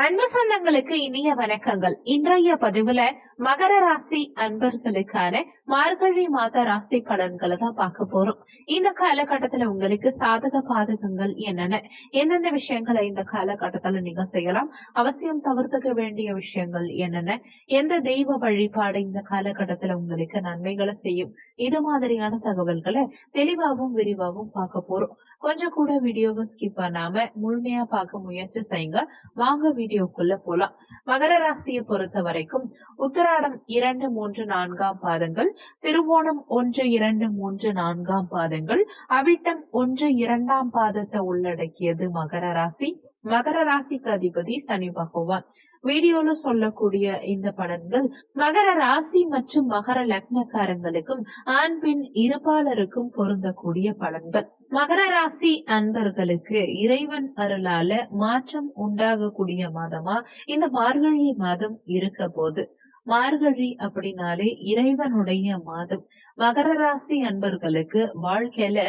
அன்பு சொந்தங்களுக்கு இனிய வணக்கங்கள். இன்றைய பதிவுல மகர ராசி அன்பர்களுக்கான மார்கழி மாத ராசி பலன்களை தான் பார்க்க போறோம். இந்த காலகட்டத்துல உங்களுக்கு சாதக பாதகங்கள் என்னென்ன? எந்தெந்த விஷயங்களை இந்த காலகட்டத்துல நீங்க செய்யலாம்? அவசியம் தவிர்த்துக்க வேண்டிய விஷயங்கள் என்னென்ன? எந்த தெய்வ வழிபாடு இந்த காலகட்டத்துல உங்களுக்கு நன்மைகளை செய்யும்? இது மாதிரியான தகவல்களை தெளிவாகவும் விரிவாகவும் பார்க்க போறோம். கொஞ்சம் கூட வீடியோவை ஸ்கிப் பண்ணாம முழுமையா பார்க்க முயற்சி செய்யுங்க. வாங்க வீடியோக்குள்ள போலாம். மகர ராசியை பொறுத்த வரைக்கும் உத்தராடம் இரண்டு மூன்று நான்காம் பாதங்கள் திருவோணம் ஒன்று இரண்டு மூன்று நான்காம் பாதங்கள் அவிட்டம் ஒன்று இரண்டாம் பாதத்தை உள்ளடக்கியது மகர ராசி. மகர ராசிக்கு அதிபதி சனி பகவான். வீடியோல சொல்லக்கூடிய இந்த பலன்கள் மகர ராசி மற்றும் மகர லக்னக்காரங்களுக்கும் ஆண் பெண் இருபாலருக்கும் பொருந்தக்கூடிய பலன்கள். மகர ராசி அன்பர்களுக்கு இறைவன் அருளால மாற்றம் உண்டாகக்கூடிய மாதமா? இந்த மார்கழி மாதம் இருக்க போது. மார்கழி அப்படின்னாலே இறைவனுடைய மாதம். மகர ராசி அன்பர்களுக்கு வாழ்க்கையில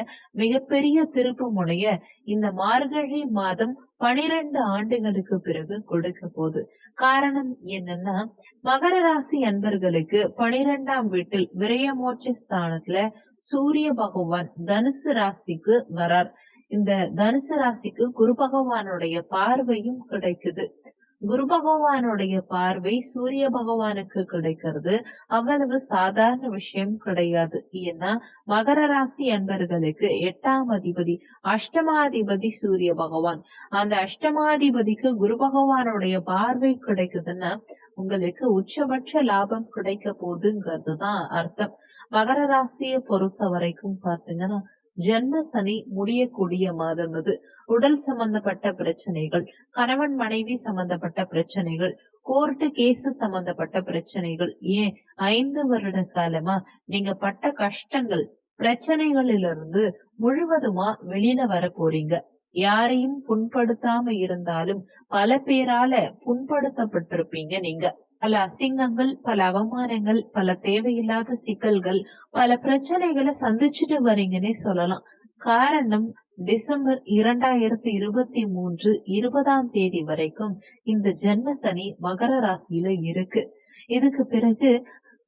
மிகப்பெரிய திருப்பு முனைய இந்த மார்கழி மாதம் பனிரெண்டு ஆண்டுகளுக்கு பிறகு கொடுக்க போகுது. காரணம் என்னன்னா மகர ராசி அன்பர்களுக்கு பனிரெண்டாம் வீட்டில் விரயமோட்ச ஸ்தானத்துல சூரிய பகவான் தனுசு ராசிக்கு வரார். இந்த தனுசு ராசிக்கு குரு பகவானுடைய பார்வையும் கிடைக்குது. குரு பகவானுடைய பார்வை சூரிய பகவானுக்கு கிடைக்கிறது. அவ்வளவு சாதாரண விஷயம் கிடையாது. ஏன்னா மகர ராசி அன்பர்களுக்கு எட்டாம் அதிபதி அஷ்டமாதிபதி சூரிய பகவான். அந்த அஷ்டமாதிபதிக்கு குரு பகவானுடைய பார்வை கிடைக்குதுன்னா உங்களுக்கு உச்சபட்ச லாபம் கிடைக்க போகுதுங்கிறது தான் அர்த்தம். மகர ராசியை பொறுத்த வரைக்கும் பாத்தீங்கன்னா ஜென்ம சனி முடியக்கூடிய மாதம் இது உடல் சம்பந்தப்பட்ட பிரச்சனைகள் கணவன் மனைவி சம்பந்தப்பட்ட பிரச்சனைகள் கோர்ட்டு கேஸ் சம்பந்தப்பட்ட பிரச்சனைகள். ஏன்? ஐந்து வருட காலமா நீங்க பட்ட கஷ்டங்கள் பிரச்சனைகளிலிருந்து முழுவதுமா வெளியில வர போறீங்க. யாரையும் புண்படுத்தாம இருந்தாலும் பல பேரால புண்படுத்தப்பட்டிருப்பீங்க நீங்க. பல அசிங்கங்கள் பல அவமானங்கள் பல தேவையில்லாத சிக்கல்கள் பல பிரச்சனைகளை சந்திச்சுட்டு வரீங்கன்னே சொல்லலாம். காரணம் டிசம்பர் இரண்டாயிரத்தி இருபத்தி மூன்று இருபதாம் தேதி வரைக்கும் இந்த ஜென்ம சனி மகர ராசியில இருக்கு. இதுக்கு பிறகு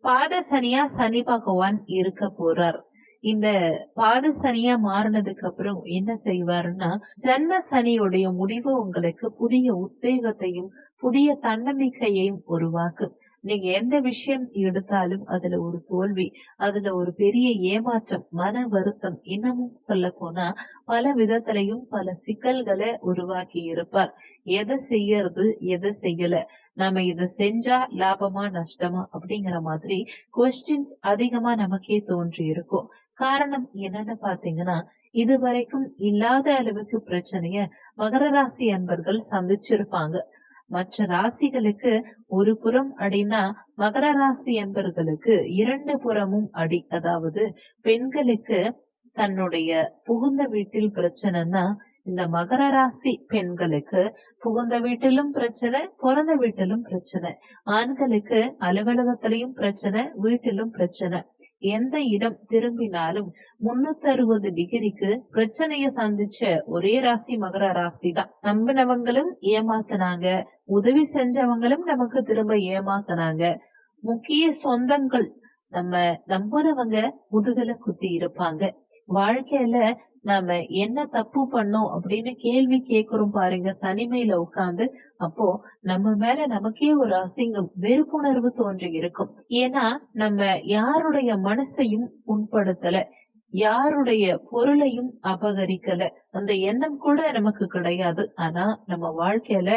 பாத சனியா சனி பகவான் இருக்க போறார். இந்த பாத சனியா மாறினதுக்கு அப்புறம் என்ன செய்வாருன்னா ஜென்ம சனியுடைய முடிவு உங்களுக்கு புதிய உத்வேகத்தையும் புதிய தன்னம்பிக்கையையும் உருவாக்கும். நீங்க எந்த விஷயம் எடுத்தாலும் அதுல ஒரு தோல்வி அதுல ஒரு பெரிய ஏமாற்றம் மன வருத்தம் இன்னமும் சொல்ல போனா பல விதத்திலையும் பல சிக்கல்களை உருவாக்கி இருப்பார். எதை செய்யறது எதை செய்யல நம்ம இத செஞ்சா லாபமா நஷ்டமா அப்படிங்கிற மாதிரி கொஸ்டின்ஸ் அதிகமா நமக்கே தோன்றி இருக்கும் காரணம் என்னன்னு பாத்தீங்கன்னா இதுவரைக்கும் இல்லாத அளவுக்கு பிரச்சனைய மகர ராசி அன்பர்கள் சந்திச்சிருப்பாங்க. மற்ற ராசிகளுக்கு ஒரு புறம் அடினா மகர ராசி என்பர்களுக்கு இரண்டு புறமும் அடி. அதாவது பெண்களுக்கு தன்னுடைய புகுந்த வீட்டில் பிரச்சனைனா இந்த மகர ராசி பெண்களுக்கு புகுந்த வீட்டிலும் பிரச்சனை பிறந்த வீட்டிலும் பிரச்சனை. ஆண்களுக்கு அலுவலகத்திலையும் பிரச்சனை வீட்டிலும் பிரச்சனை. எந்த இடம் திரும்பினாலும் முன்னூத்தி அறுபது டிகிரிக்கு பிரச்சனைய சந்திச்ச ஒரே ராசி மகர ராசி தான் நம்பினவங்களும் ஏமாத்தினாங்க. உதவி செஞ்சவங்களும் நமக்கு திரும்ப ஏமாத்தினாங்க. முக்கிய சொந்தங்கள் நம்ம நம்புறவங்க முதுகல குத்தி இருப்பாங்க. வாழ்க்கையில நாம என்ன தப்பு பண்ணோம் அப்படின்னு கேள்வி கேக்குறோம் பாருங்க தனிமையில உட்கார்ந்து. அப்போ நம்ம மேல நமக்கே ஒரு அசிங்கம் வெறுப்புணர்வு தோன்றி இருக்கும். ஏன்னா நம்ம யாருடைய மனசையும் புண்படுத்தல யாருடைய பொருளையும் அபகரிக்கல. அந்த எண்ணம் கூட நமக்கு கிடையாது. ஆனா நம்ம வாழ்க்கையில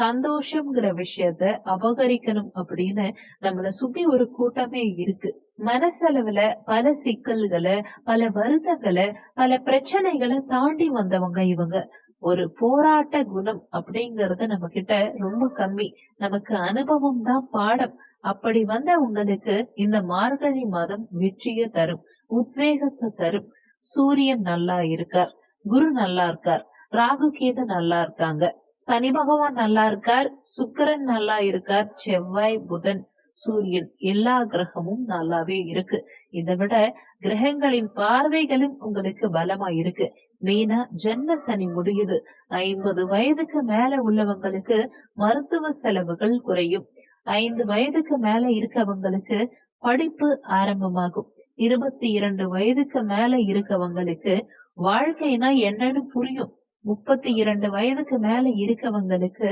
சந்தோஷம்ங்கிற விஷயத்த அபகரிக்கணும் அப்படின்னு நம்மள சுத்தி ஒரு கூட்டமே இருக்கு. மனசளவுல பல சிக்கல்களை பல வருத்தங்களை பல பிரச்சனைகளை தாண்டி வந்தவங்க இவங்க. ஒரு போராட்ட குணம் அப்படிங்கறது நம்ம கிட்ட ரொம்ப கம்மி. நமக்கு அனுபவம் தான் பாடம். அப்படி வந்த உங்களுக்கு இந்த மார்கழி மாதம் வெற்றியை தரும் உத்வேகத்தை தரும். சூரியன் நல்லா இருக்கார் குரு நல்லா இருக்கார் ராகு கேது நல்லா இருக்காங்க. சனி பகவான் நல்லா இருக்கார் சுக்கரன் நல்லா இருக்கார் செவ்வாய் புதன். சூரியன் எல்லா கிரகமும் நல்லாவே இருக்கு. இதை விட கிரகங்களின் பார்வைகளும் உங்களுக்கு பலமா இருக்கு. மெயினா ஜென்ம சனி முடியுது. ஐம்பது வயதுக்கு மேல உள்ளவங்களுக்கு மருத்துவ செலவுகள் குறையும். ஐந்து வயதுக்கு மேல இருக்கவங்களுக்கு படிப்பு ஆரம்பமாகும். இருபத்தி இரண்டு வயதுக்கு மேல இருக்கவங்களுக்கு வாழ்க்கைனா என்னன்னு புரியும். முப்பத்தி இரண்டு வயதுக்கு மேல இருக்கவங்களுக்கு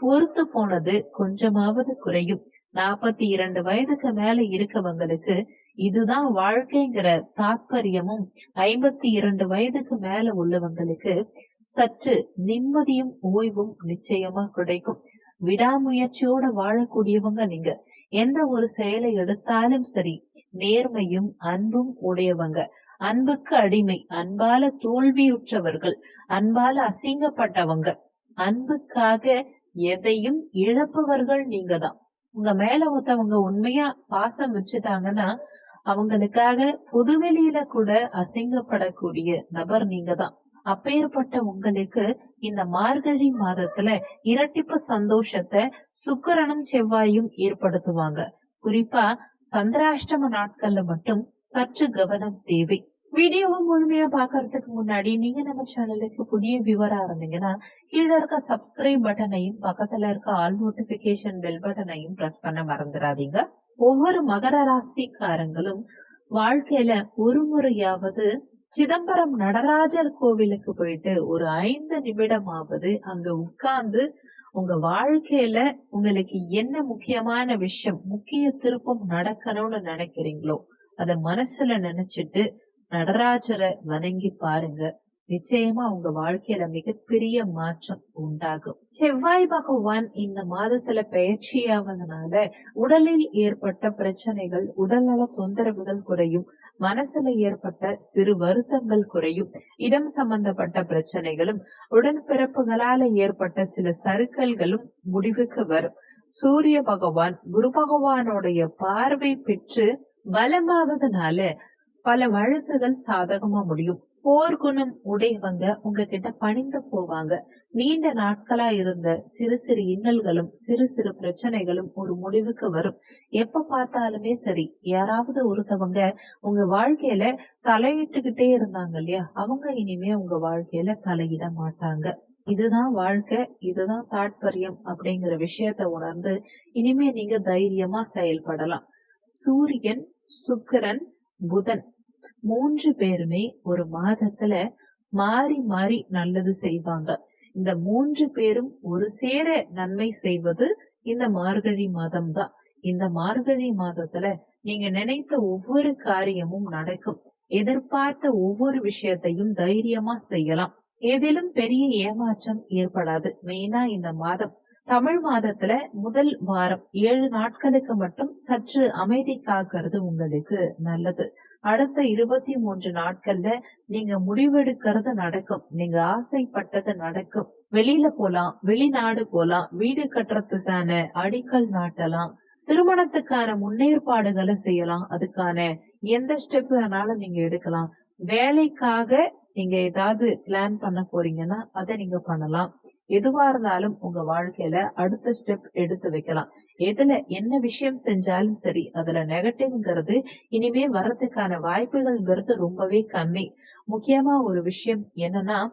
பொறுத்து போனது கொஞ்சமாவது குறையும். நாற்பத்தி இரண்டு வயதுக்கு மேல இருக்கவங்களுக்கு இதுதான் வாழ்க்கைங்கிற தாத்பரியமும் ஐம்பத்தி இரண்டு வயதுக்கு மேல உள்ளவங்களுக்கு சற்று நிம்மதியும் ஓய்வும் நிச்சயமா கிடைக்கும். விடாமுயற்சியோட வாழக்கூடியவங்க நீங்க. எந்த ஒரு செயலை எடுத்தாலும் சரி நேர்மையும் அன்பும் உடையவங்க. அன்புக்கு அடிமை அன்பால தோல்வியுற்றவர்கள் அன்பால அசிங்கப்பட்டவங்க. அன்புக்காக எதையும் இழப்பவர்கள் நீங்க தான் உங்க மேல ஒருத்தவங்க உண்மையா பாசம் வச்சுட்டாங்கன்னா அவங்களுக்காக பொதுவெளியில கூட அசிங்கப்படக்கூடிய நபர் நீங்க தான். அப்பேற்பட்ட உங்களுக்கு இந்த மார்கழி மாதத்துல இரட்டிப்பு சந்தோஷத்தை சுக்கரனும் செவ்வாயும் ஏற்படுத்துவாங்க. குறிப்பா சந்திராஷ்டம நாட்கள்ல மட்டும் சற்று கவனம் தேவை. வீடியோவை முழுமையா பாக்குறதுக்கு முன்னாடி நீங்க நம்ம சேனலுக்கு புதிய வியூவரா இருந்தீங்கன்னா கீழே இருக்க சப்ஸ்கிரைப் பட்டனையும் பக்கத்துல இருக்க ஆல் நோட்டிபிகேஷன் பெல் பட்டனையும் பிரஸ் பண்ண மறந்துடாதீங்க. ஒவ்வொரு மகர ராசிக்காரங்களும் வாழ்க்கையில ஒரு முறையாவது சிதம்பரம் நடராஜர் கோவிலுக்கு போயிட்டு ஒரு ஐந்து நிமிடமாவது அங்க உட்கார்ந்து உங்க வாழ்க்கையில உங்களுக்கு என்ன முக்கியமான விஷயம் முக்கிய திருப்பம் நடக்கணும்னு நினைக்கிறீங்களோ அத மனசுல நினைச்சிட்டு நடராஜரை வணங்கி பாருங்க. நிச்சயமா உங்க வாழ்க்கையில மிகப்பெரிய மாற்றம் உண்டாகும். செவ்வாய் பகவான் இந்த மாதத்துல பயிற்சியாவதனால உடலில் ஏற்பட்ட பிரச்சனைகள் உடல்நல தொந்தரவுகள் குறையும். மனசுல ஏற்பட்ட சிறு வருத்தங்கள் குறையும். இடம் சம்பந்தப்பட்ட பிரச்சனைகளும் உடன்பிறப்புகளால ஏற்பட்ட சில சறுக்கல்களும் முடிவுக்கு வரும். சூரிய பகவான் குரு பகவானுடைய பார்வை பெற்று பலமாவதனால பல வழக்குகள் சாதகமா முடியும். போர்க்குணம் உடையவங்க உங்ககிட்ட பணிந்து போவாங்க. நீண்ட நாட்களா இருந்த சிறு சிறு இன்னல்களும் சிறு சிறு பிரச்சனைகளும் ஒரு முடிவுக்கு வரும். எப்ப பார்த்தாலுமே சரி யாராவது ஒருத்தவங்க உங்க வாழ்க்கையில தலையிட்டுக்கிட்டே இருந்தாங்க இல்லையா? அவங்க இனிமே உங்க வாழ்க்கையில தலையிட மாட்டாங்க. இதுதான் வாழ்க்கை இதுதான் தாட்பரியம் அப்படிங்கிற விஷயத்த உணர்ந்து இனிமே நீங்க தைரியமா செயல்படலாம். சூரியன் சுக்கிரன் புதன். மூன்று பேருமே ஒரு மாதத்துல மாறி மாறி நல்லது செய்வாங்க. இந்த மூன்று பேரும் ஒரு சேர நன்மை செய்வது இந்த மார்கழி மாதம் தான் இந்த மார்கழி மாதத்துல நீங்க நினைத்த ஒவ்வொரு காரியமும் நடக்கும். எதிர்பார்த்த ஒவ்வொரு விஷயத்தையும் தைரியமா செய்யலாம். ஏதிலும் பெரிய ஏமாற்றம் ஏற்படாது. மெயினா இந்த மாதம். தமிழ் மாதத்துல முதல் வாரம் ஏழு நாட்களுக்கு மட்டும் சற்று அமைதி காக்கிறது உங்களுக்கு நல்லது. அடுத்த இருபத்தி மூன்று நாட்கள்ல நீங்க முடிவெடுக்கிறது நடக்கும். நீங்க ஆசைப்பட்டது நடக்கும். வெளியில போலாம் வெளிநாடு போலாம் வீடு கட்டுறதுக்கான அடிக்கல் நாட்டலாம் திருமணத்துக்கான முன்னேற்பாடுகளை செய்யலாம். அதுக்கான எந்த ஸ்டெப் வேணாலும் நீங்க எடுக்கலாம். வேலைக்காக நீங்க ஏதாவது பிளான் பண்ண போறீங்கன்னா அதை நீங்க பண்ணலாம். எதுவா இருந்தாலும் உங்க வாழ்க்கையில அடுத்த ஸ்டெப் எடுத்து வைக்கலாம். எதுல என்ன விஷயம் செஞ்சாலும் சரி அதுல நெகட்டிவ்ங்கிறது இனிமே வர்றதுக்கான வாய்ப்புகள்ங்கிறது ரொம்பவே கம்மி. முக்கியமா ஒரு விஷயம் என்னன்னா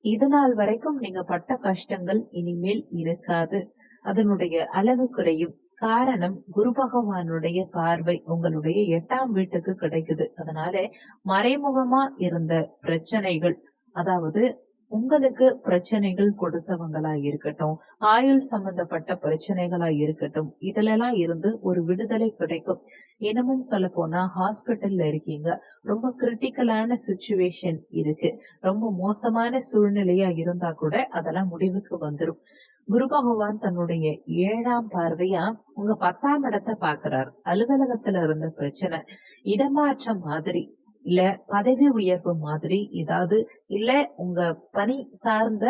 இது நாள் வரைக்கும் நீங்க பட்ட கஷ்டங்கள் இனிமேல் இருக்காது. அதனுடைய அளவு குறையும். காரணம் குரு பகவானுடைய பார்வை உங்களுடைய எட்டாம் வீட்டுக்கு கிடைக்குது. அதனால மறைமுகமா இருந்த பிரச்சனைகள் அதாவது உங்களுக்கு பிரச்சனைகள் கொடுத்தவங்களா இருக்கட்டும் ஆயுள் சம்பந்தப்பட்ட பிரச்சனைகளா இருக்கட்டும் இதுல எல்லாம் இருந்து ஒரு விடுதலை கிடைக்கும். இன்னமும் சொல்ல போனா ஹாஸ்பிட்டல்ல இருக்கீங்க. ரொம்ப கிரிட்டிக்கலான சுச்சுவேஷன் இருக்கு. ரொம்ப மோசமான சூழ்நிலையா இருந்தா கூட அதெல்லாம் முடிவுக்கு வந்துரும். குரு பகவான் தன்னுடைய ஏழாம் பார்வையா உங்க பத்தாம் இடத்தை பாக்குறாரு அலுவலகத்துல இருந்த பிரச்சனை. இடமாற்றம் மாதிரி. இல்ல பதவி உயர்வு மாதிரி ஏதாவது இல்ல உங்க பணி சார்ந்த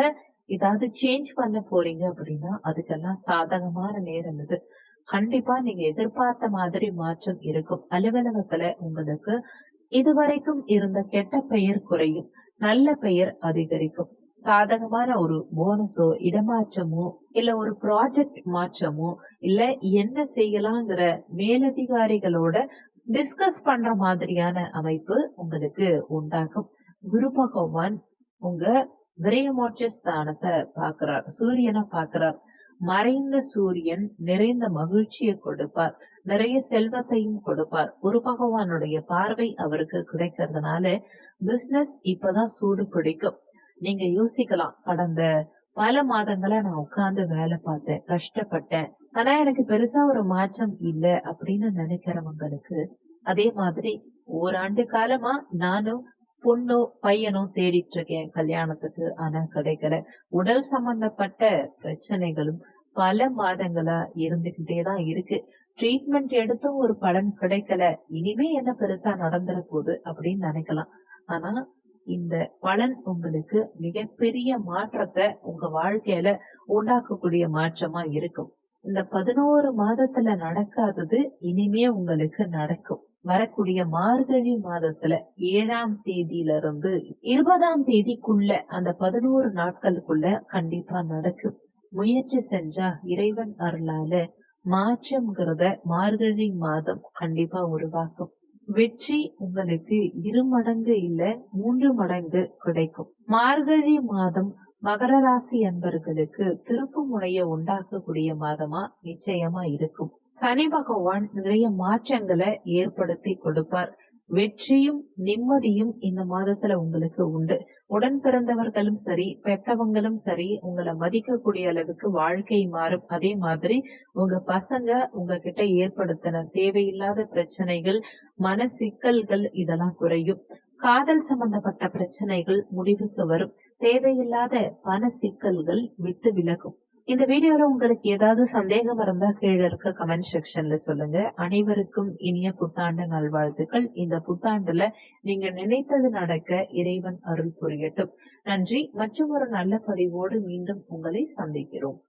ஏதாவது சேஞ்ச் பண்ண போறீங்க அப்படின்னா அதுக்கெல்லாம் சாதகமான நேரம் இது. கண்டிப்பா நீங்க எதிர்பார்த்த மாதிரி மாற்றம் இருக்கும். அலுவலகத்துல உங்களுக்கு இதுவரைக்கும் இருந்த கெட்ட பெயர் குறையும். நல்ல பெயர் அதிகரிக்கும். சாதகமான ஒரு போனஸோ இடமாற்றமோ இல்ல ஒரு ப்ராஜெக்ட் மாற்றமோ இல்ல என்ன செய்யலாங்கிற மேலதிகாரிகளோட டிஸ்கஸ் பண்ற மாதிரியான அமைப்பு உங்களுக்கு உண்டாகும். குரு பகவான் உங்க விரயமோட்ச ஸ்தானத்தை பாக்குறார் சூரியனை பாக்குறார் மறைந்த சூரியன் நிறைந்த மகிழ்ச்சியை கொடுப்பார். நிறைய செல்வத்தையும் கொடுப்பார். குரு பகவானுடைய பார்வை அவருக்கு கிடைக்கிறதுனால பிசினஸ் இப்பதான் சூடு பிடிக்கும். நீங்க யோசிக்கலாம். கடந்த பல மாதங்களா நான் உட்கார்ந்து வேலை பார்த்தேன் கஷ்டப்பட்டேன். ஆனா எனக்கு பெருசா ஒரு மாற்றம் இல்ல அப்படின்னு நினைக்கிறவங்களுக்கு அதே மாதிரி ஓராண்டு காலமா நானும் பொண்ணோ பையனோ தேடிட்டு இருக்கேன் கல்யாணத்துக்கு. ஆனா கிடைக்கல. உடல் சம்பந்தப்பட்ட பிரச்சனைகளும் பல மாதங்களா இருந்துகிட்டே தான் இருக்கு. ட்ரீட்மெண்ட் எடுத்தும் ஒரு பலன் கிடைக்கல. இனிமே என்ன பெருசா நடந்துட போகுது அப்படின்னு நினைக்கலாம். ஆனா இந்த பலன் உங்களுக்கு மிகப்பெரிய மாற்றத்தை உங்க வாழ்க்கையில உண்டாக்கக்கூடிய மாற்றமா இருக்கும். இந்த பதினோரு மாதத்துல நடக்காதது இனிமே உங்களுக்கு நடக்கும். வரக்கூடிய மார்கழி மாதத்துல ஏழாம் தேதியில இருந்து இருபதாம் தேதிக்குள்ள அந்த பதினோரு நாட்களுக்குள்ள கண்டிப்பா நடக்கும். முயற்சி செஞ்சா இறைவன் அருளால மாற்றம்ங்கிறத மார்கழி மாதம் கண்டிப்பா உருவாக்கும். வெற்றி உங்களுக்கு இரு மடங்கு இல்ல மூன்று மடங்கு கிடைக்கும். மார்கழி மாதம் மகர ராசி அன்பர்களுக்கு திருப்பு முனைய உண்டாக்கக்கூடிய மாதமா நிச்சயமா இருக்கும். சனி பகவான் நிறைய மாற்றங்களை ஏற்படுத்தி கொடுப்பார். வெற்றியும் நிம்மதியும் இந்த மாதத்துல உங்களுக்கு உண்டு. உடன் பிறந்தவர்களும் சரி பெத்தவங்களும் சரி உங்களை மதிக்கக்கூடிய அளவுக்கு வாழ்க்கை மாறும். அதே மாதிரி உங்க பசங்க உங்ககிட்ட ஏற்படுத்தின தேவையில்லாத பிரச்சனைகள் மன சிக்கல்கள் இதெல்லாம் குறையும். காதல் சம்பந்தப்பட்ட பிரச்சனைகள் முடிவுக்கு வரும். தேவையில்லாத பண சிக்கல்கள் விட்டு விலகும். இந்த வீடியோல உங்களுக்கு ஏதாவது சந்தேகம் இருந்தா கீழே இருக்க கமெண்ட் செக்ஷன்ல சொல்லுங்க. அனைவருக்கும் இனிய புத்தாண்டு நல்வாழ்த்துக்கள். இந்த புத்தாண்டுல நீங்க நினைத்தது நடக்க இறைவன் அருள் புரியட்டும். நன்றி. மற்றும் ஒரு நல்ல பதிவோடு மீண்டும் உங்களை சந்திக்கிறோம்.